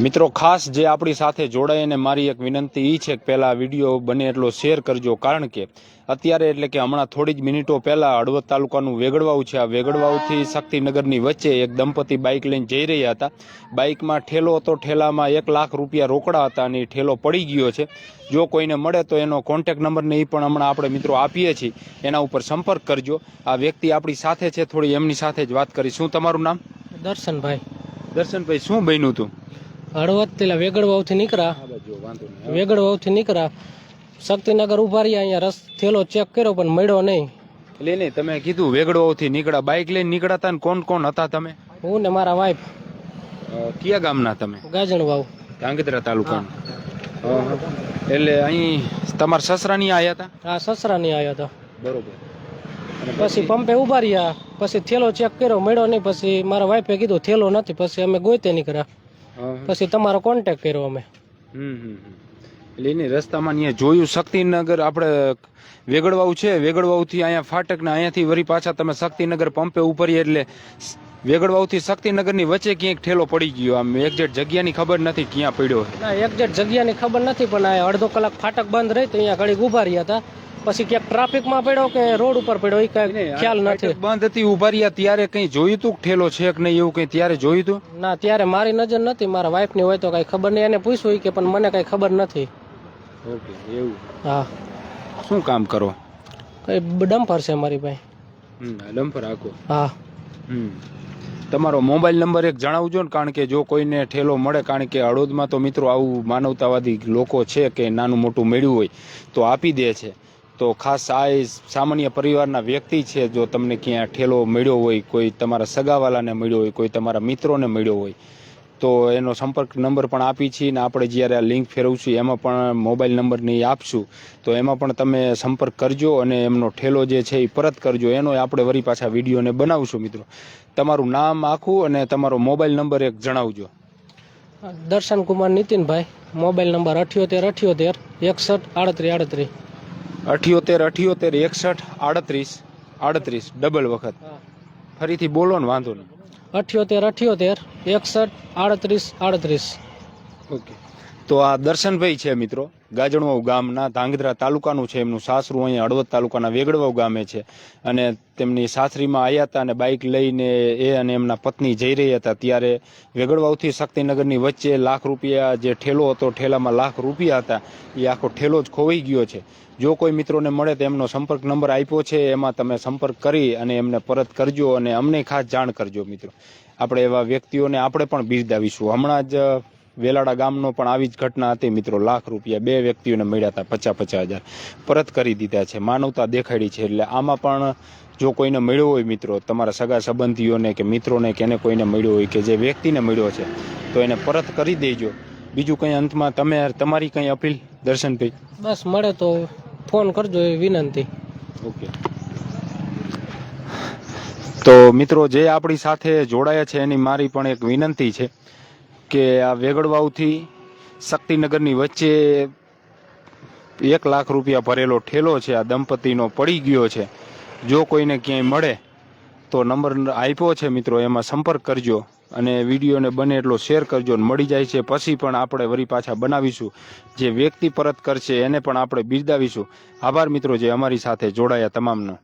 મિત્રો ખાસ જે આપણી સાથે જોડાઈને મારી એક વિનંતી એ છે કે પહેલાં વીડિયો બને એટલો શેર કરજો. કારણ કે અત્યારે એટલે કે હમણાં થોડી જ મિનિટો પહેલાં હળવદ તાલુકાનું વેગડવાવ છે. આ વેગડવાવથી શક્તિનગરની વચ્ચે એક દંપતી બાઇક લઈને જઈ રહ્યા હતા. બાઇકમાં ઠેલો હતો. ઠેલામાં એક લાખ રૂપિયા રોકડા હતા અને ઠેલો પડી ગયો છે. જો કોઈને મળે તો એનો કોન્ટેક નંબરને એ પણ હમણાં આપણે મિત્રો આપીએ છીએ. એના ઉપર સંપર્ક કરજો. આ વ્યક્તિ આપણી સાથે છે. થોડી એમની સાથે જ વાત કરી શું તમારું નામ? દર્શનભાઈ. દર્શનભાઈ શું બન્યું હતું હળવદ પેલા વેગડ વાવથી નીકળ્યા વેગડ વાવથી નીકળ્યા. શક્તિનગર ઊભા રહ્યા અહીંયા રસ થેલો ચેક કર્યો પણ મળ્યો નહીં. એટલે નહીં તમે કીધું વેગડ વાવથી નીકળ્યા. બાઇક લઈને નીકળ્યા હતા ને કોણ કોણ હતા તમે? હું ને મારા વાઈફ કયા ગામના તમે? ગાજણવાવ. ધાંગધ્રા તાલુકા એટલે અહીં તમારા સસરાની આવ્યા હતા આ સસરા આવ્યા હતા હતો બરોબર. પછી પંપે ઊભા રહ્યા. પછી થેલો ચેક કર્યો મળ્યો નહીં. પછી મારા વાઈફે કીધું થેલો નથી. પછી અમે ગોતે નીકળ્યા. પછી તમારો કોન્ટેક્ટ કર્યો અમે. એટલે એની રસ્તામાં અહીંયા જોયું શક્તિનગર આપણે વેગડવાવ છે. વેગડવાવથી અહીંયા ફાટક ને અહીંયાથી વળી પાછા તમે શક્તિનગર પંપે ઉપરીએ એટલે વેગડવાવથી શક્તિનગરની વચ્ચે ક્યાંક ઠેલો પડી ગયો. આમ એક્ઝેક્ટ જગ્યાની ખબર નથી ક્યાં પડ્યો. ના એક્ઝેક્ટ જગ્યાની ખબર નથી પણ અડધો કલાક ફાટક બંધ રહી તો અહીંયા ઘડી ઊભા રહ્યા હતા. પછી ક્યાંક ટ્રાફિકમાં પડ્યો કે રોડ ઉપર પડ્યો એ કઈ ખ્યાલ નથી. બંધ હતી ઊભા રહ્યા ત્યારે કઈ જોયું તું કે ઠેલો છે કે નહીં એવું કઈ ત્યારે જોયું તું? ના ત્યારે મારી નજર નથી મારા વાઈફની હોય તો કઈ ખબર નહીં એને પૂછ્યું કે પણ મને કઈ ખબર નથી. ઓકે એવું. હા. શું કામ કરો? કઈ ડમ્પર છે મારી ભાઈ ડમ્પર આખો. હા. હમ. તમારો મોબાઈલ નંબર એક જણાવજો ને કારણ કે જો કોઈને ઠેલો મળે કારણ કે હળોદમાં તો મિત્રો આવું માનવતાવાદી લોકો છે કે નાનું મોટું મેળ્યું હોય તો આપી દે છે. તો ખાસ આ સામાન્ય પરિવારના વ્યક્તિ છે, જો તમને ક્યાં ઠેલો મળ્યો હોય, કોઈ તમારા સગાવાલાને મળ્યો હોય, કોઈ તમારા મિત્રોને મળ્યો હોય, તો એનો સંપર્ક નંબર પણ આપી છીએ ને આપણે જ્યારે આ લિંક ફેરવશું, એમાં પણ મોબાઈલ નંબરની આપશું, તો એમાં પણ તમે સંપર્ક કરજો અને એમનો ઠેલો જે છે એ પરત કરજો. એનો આપણે વરી પાછા વિડીયોને બનાવશું મિત્રો. તમારું નામ આખું અને તમારો મોબાઈલ નંબર એક જણાવજો. દર્શન કુમાર નીતિનભાઈ, મોબાઈલ નંબર અઠ્યોતેર અઠ્યોતેર, એકસઠ આડત્રીસ આડત્રીસ. અઠ્યોતેર અઠ્યોતેર એકસઠ આડત્રીસ આડત્રીસ ડબલ વખત. ફરીથી બોલો ને વાંધો નહીં. અઠ્યોતેર અઠ્યોતેર એકસઠ આડત્રીસ આડત્રીસ. ઓકે. તો આ દર્શનભાઈ છે મિત્રો, ગાજણવાવ ગામના ધાંગધ્રા તાલુકાનું છે. એમનું સાસરું અહીંયા હળવદ તાલુકાના વેગડવાવ ગામે છે. અને તેમની સાસરીમાં આવ્યા હતા અને બાઇક લઈને એ અને એમના પત્ની જઈ રહ્યા હતા. ત્યારે વેગડવાવથી શક્તિનગરની વચ્ચે લાખ રૂપિયા જે ઠેલો હતો, ઠેલામાં લાખ રૂપિયા હતા. એ આખો ઠેલો જ ખોવાઈ ગયો છે. જો કોઈ મિત્રોને મળે તો એમનો સંપર્ક નંબર આપ્યો છે. એમાં તમે સંપર્ક કરી અને એમને પરત કરજો અને અમને ખાસ જાણ કરજો મિત્રો. આપણે એવા વ્યક્તિઓને આપણે પણ બિરદાવીશું. હમણાં જ વેલાડા ગામનો પણ આવી જ ઘટના હતી. મિત્રો લાખ રૂપિયા બે વ્યક્તિઓને મળ્યા હતા પચાસ પચાસ હજાર. પરત કરી દીધા છે. માનવતા દેખાડી છે. એટલે આમાં પણ જો કોઈને મળ્યો હોય મિત્રો તમારા સગા સંબંધીઓને કે મિત્રોને કે એને કોઈને મળ્યો હોય કે જે વ્યક્તિને મળ્યો છે તો એને પરત કરી દેજો. બીજું કંઈ અંતમાં તમે તમારી કંઈ અપીલ દર્શનભાઈ? બસ મળે તો ફોન કરજો એ વિનંતી. ઓકે. તો મિત્રો જે આપણી સાથે જોડાયા છે એની મારી પણ એક વિનંતી છે. કે આ વેગડવાવથી શક્તિનગરની વચ્ચે એક લાખ રૂપિયા ભરેલો ઠેલો છે, આ દંપતીનો પડી ગયો છે. જો કોઈને ક્યાંય મળે તો નંબર આપ્યો છે મિત્રો, એમાં સંપર્ક કરજો અને વિડીયોને બને એટલો શેર કરજો મળી જાય છે. પછી પણ આપણે વરી પાછા બનાવીશું. જે વ્યક્તિ પરત કરશે એને પણ આપણે બિરદાવીશું. આભાર મિત્રો, જે અમારી સાથે જોડાયા તમામનો.